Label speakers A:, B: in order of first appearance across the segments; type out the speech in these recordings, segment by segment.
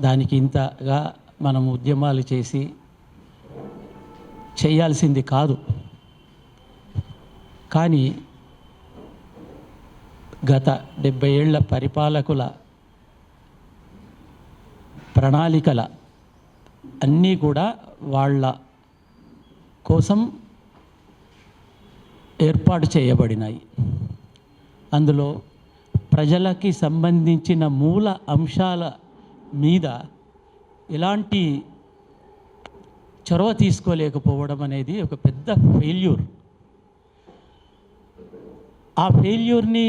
A: దానికి ఇంతగా మనం ఉద్యమాలు చేసి చేయాల్సింది కాదు. కానీ గత డెబ్బై ఏళ్ళ పరిపాలకుల ప్రణాళికల అన్నీ కూడా వాళ్ళ కోసం ఏర్పాటు చేయబడినాయి. అందులో ప్రజలకి సంబంధించిన మూల అంశాల మీద ఎలాంటి చొరవ తీసుకోలేకపోవడం అనేది ఒక పెద్ద ఫెయిల్యూర్ ఆ ఫెయిల్యూర్ని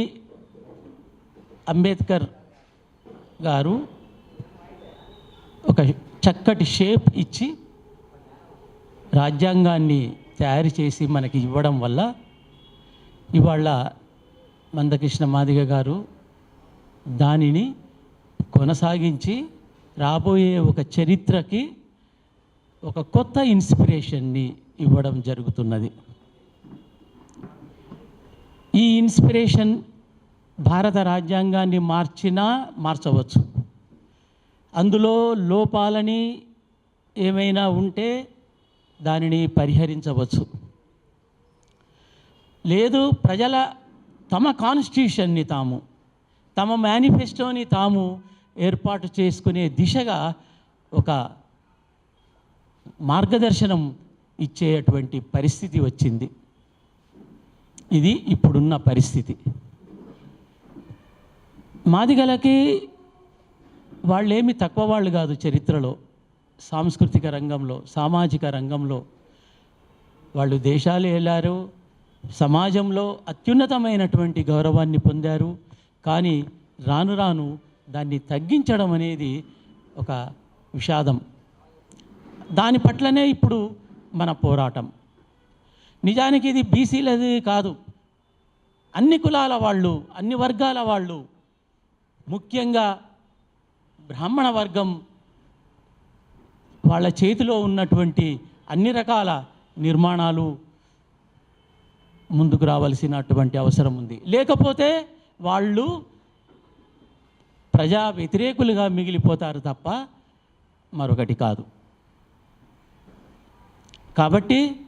A: అంబేద్కర్ గారు ఒక చక్కటి షేప్ ఇచ్చి రాజ్యాంగాన్ని తయారు చేసి మనకి ఇవ్వడం వల్ల ఇవాళ మందకృష్ణ మాదిగ గారు దానిని కొనసాగించి రాబోయే ఒక చరిత్రకి ఒక కొత్త ఇన్స్పిరేషన్ని ఇవ్వడం జరుగుతున్నది. ఈ ఇన్స్పిరేషన్ భారత రాజ్యాంగాన్ని మార్చినా మార్చవచ్చు. అందులో లోపాలని ఏమైనా ఉంటే దానిని పరిహరించవచ్చు. లేదు ప్రజల తమ కాన్స్టిట్యూషన్ని తాము తమ మేనిఫెస్టోని తాము ఏర్పాటు చేసుకునే దిశగా ఒక మార్గదర్శనం ఇచ్చేటువంటి పరిస్థితి వచ్చింది. ఇది ఇప్పుడున్న పరిస్థితి. మాదిగలకి వాళ్ళేమి తక్కువ వాళ్ళు కాదు చరిత్రలో సాంస్కృతిక రంగంలో సామాజిక రంగంలో. వాళ్ళు దేశాలు వెళ్ళారు సమాజంలో అత్యున్నతమైనటువంటి గౌరవాన్ని పొందారు. కానీ రాను రాను దాన్ని తగ్గించడం అనేది ఒక విషాదం. దాని పట్లనే ఇప్పుడు మన పోరాటం. నిజానికి ఇది బీసీలది కాదు. అన్ని కులాల వాళ్ళు అన్ని వర్గాల వాళ్ళు ముఖ్యంగా బ్రాహ్మణ వర్గం వాళ్ళ చేతిలో ఉన్నటువంటి అన్ని రకాల నిర్మాణాలు ముందుకు రావాల్సినటువంటి అవసరం ఉంది. లేకపోతే వాళ్ళు ప్రజా వ్యతిరేకులుగా మిగిలిపోతారు తప్ప మరొకటి కాదు. కాబట్టి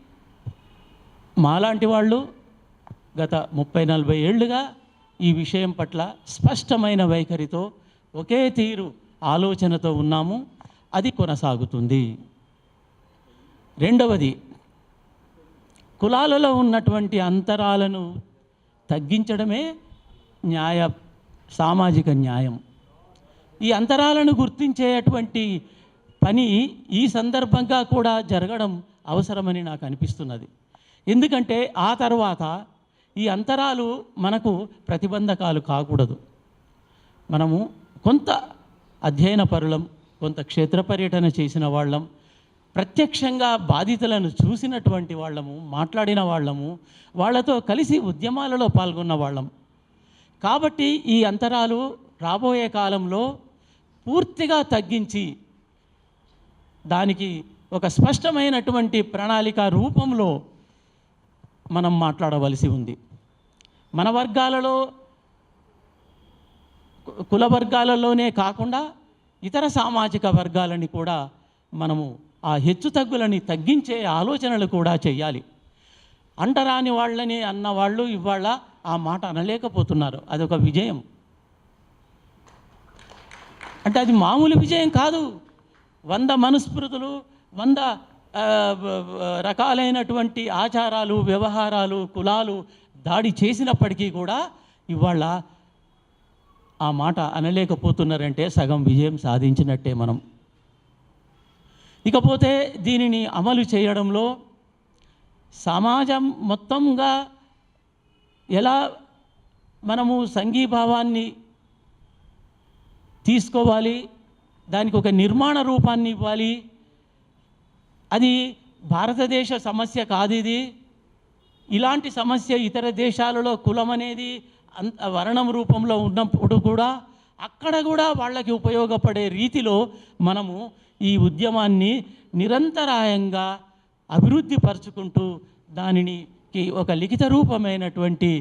A: మాలాంటి వాళ్ళు గత ముప్పై నలభై ఏళ్ళుగా ఈ విషయం పట్ల స్పష్టమైన వైఖరితో ఒకే తీరు ఆలోచనతో ఉన్నాము. అది కొనసాగుతుంది. రెండవది కులాలలో ఉన్నటువంటి అంతరాలను తగ్గించడమే న్యాయ సామాజిక న్యాయం. ఈ అంతరాలను గుర్తించేటువంటి పని ఈ సందర్భంగా కూడా జరగడం అవసరమని నాకు అనిపిస్తున్నది. ఎందుకంటే ఆ తర్వాత ఈ అంతరాలు మనకు ప్రతిబంధకాలు కాకూడదు. మనము కొంత అధ్యయన పరులం కొంత క్షేత్ర పర్యటన చేసిన వాళ్ళం ప్రత్యక్షంగా బాధితులను చూసినటువంటి వాళ్ళము మాట్లాడిన వాళ్ళము వాళ్ళతో కలిసి ఉద్యమాలలో పాల్గొన్న వాళ్ళం. కాబట్టి ఈ అంతరాలు రాబోయే కాలంలో పూర్తిగా తగ్గించి దానికి ఒక స్పష్టమైనటువంటి ప్రణాళిక రూపంలో మనం మాట్లాడవలసి ఉంది. మన వర్గాలలో కు- కుల వర్గాలలోనే కాకుండా ఇతర సామాజిక వర్గాలని కూడా మనము ఆ హెచ్చు తగ్గులని తగ్గించే ఆలోచనలు కూడా చేయాలి. అంటరాని వాళ్ళని అన్న వాళ్ళు ఇవాళ ఆ మాట అనలేకపోతున్నారు. అదొక విజయం. అంటే అది మామూలు విజయం కాదు. వంద మనుస్మృతులు వంద రకాలైనటువంటి ఆచారాలు వ్యవహారాలు కులాలు దాడి చేసినప్పటికీ కూడా ఇవాళ ఆ మాట అనలేకపోతున్నారంటే సగం విజయం సాధించినట్టే మనం. ఇకపోతే దీనిని అమలు చేయడంలో సమాజం మొత్తంగా ఎలా మనము సంఘీభావాన్ని తీసుకోవాలి దానికి ఒక నిర్మాణ రూపాన్ని ఇవ్వాలి. అది భారతదేశ సమస్య కాదు ఇది. ఇలాంటి సమస్య ఇతర దేశాలలో కులం అనేది అంత వర్ణం రూపంలో ఉన్నప్పుడు కూడా అక్కడ కూడా వాళ్ళకి ఉపయోగపడే రీతిలో మనము ఈ ఉద్యమాన్ని నిరంతరాయంగా అభివృద్ధి పరుచుకుంటూ దానిని ఒక లిఖిత రూపమైనటువంటి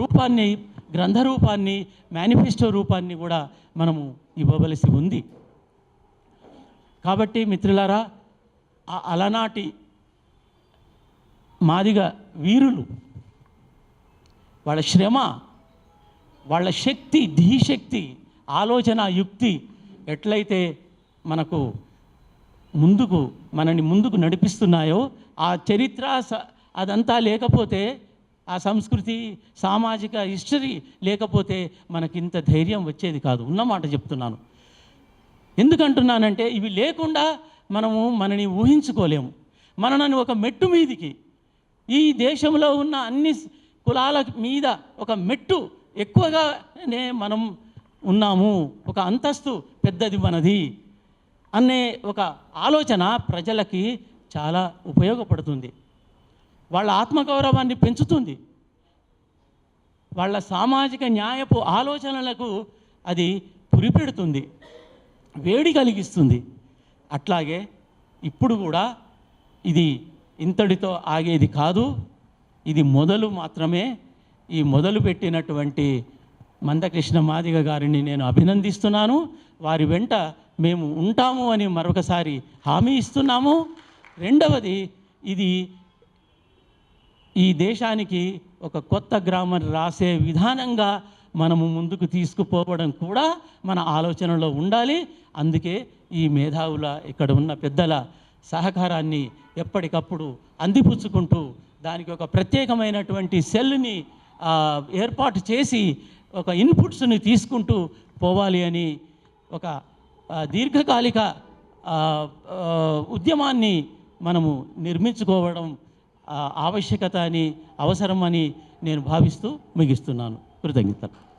A: రూపాన్ని గ్రంథ రూపాన్ని మేనిఫెస్టో రూపాన్ని కూడా మనము ఇవ్వవలసి ఉంది. కాబట్టి మిత్రులారా ఆ అలనాటి మాదిగ వీరులు వాళ్ళ శ్రమ వాళ్ళ శక్తి ధీశక్తి ఆలోచన యుక్తి ఎట్లయితే మనకు ముందుకు మనని ముందుకు నడిపిస్తున్నాయో ఆ చరిత్ర స- అదంతా లేకపోతే ఆ సంస్కృతి సామాజిక హిస్టరీ లేకపోతే మనకింత ధైర్యం వచ్చేది కాదు. ఉన్నమాట చెప్తున్నాను. ఎందుకంటున్నానంటే ఇవి లేకుండా మనము మనని ఊహించుకోలేము. మనని ఒక మెట్టు మీదికి ఈ దేశంలో ఉన్న అన్ని కులాల మీద ఒక మెట్టు ఎక్కువగానే మనం ఉన్నాము. ఒక అంతస్తు పెద్దది మనది అనే ఒక ఆలోచన ప్రజలకి చాలా ఉపయోగపడుతుంది. వాళ్ళ ఆత్మగౌరవాన్ని పెంచుతుంది. వాళ్ళ సామాజిక న్యాయపు ఆలోచనలకు అది పురిపెడుతుంది. వేడి కలిగిస్తుంది. అట్లాగే ఇప్పుడు కూడా ఇది ఇంతటితో ఆగేది కాదు. ఇది మొదలు మాత్రమే. ఈ మొదలు పెట్టినటువంటి మందకృష్ణ మాదిగ గారిని నేను అభినందిస్తున్నాను. వారి వెంట మేము ఉంటాము అని మరొకసారి హామీ ఇస్తున్నాము. రెండవది ఇది ఈ దేశానికి ఒక కొత్త గ్రామర్ రాసే విధానంగా మనము ముందుకు తీసుకుపోవడం కూడా మన ఆలోచనలో ఉండాలి. అందుకే ఈ మేధావుల ఇక్కడ ఉన్న పెద్దల సహకారాన్ని ఎప్పటికప్పుడు అందిపుచ్చుకుంటూ దానికి ఒక ప్రత్యేకమైనటువంటి సెల్ని ఏర్పాటు చేసి ఒక ఇన్పుట్స్ని తీసుకుంటూ పోవాలి అని ఒక దీర్ఘకాలిక ఉద్యమాన్ని మనము నిర్మించుకోవడం ఆవశ్యకత అని అవసరం అని నేను భావిస్తూ ముగిస్తున్నాను. కృతజ్ఞతలు.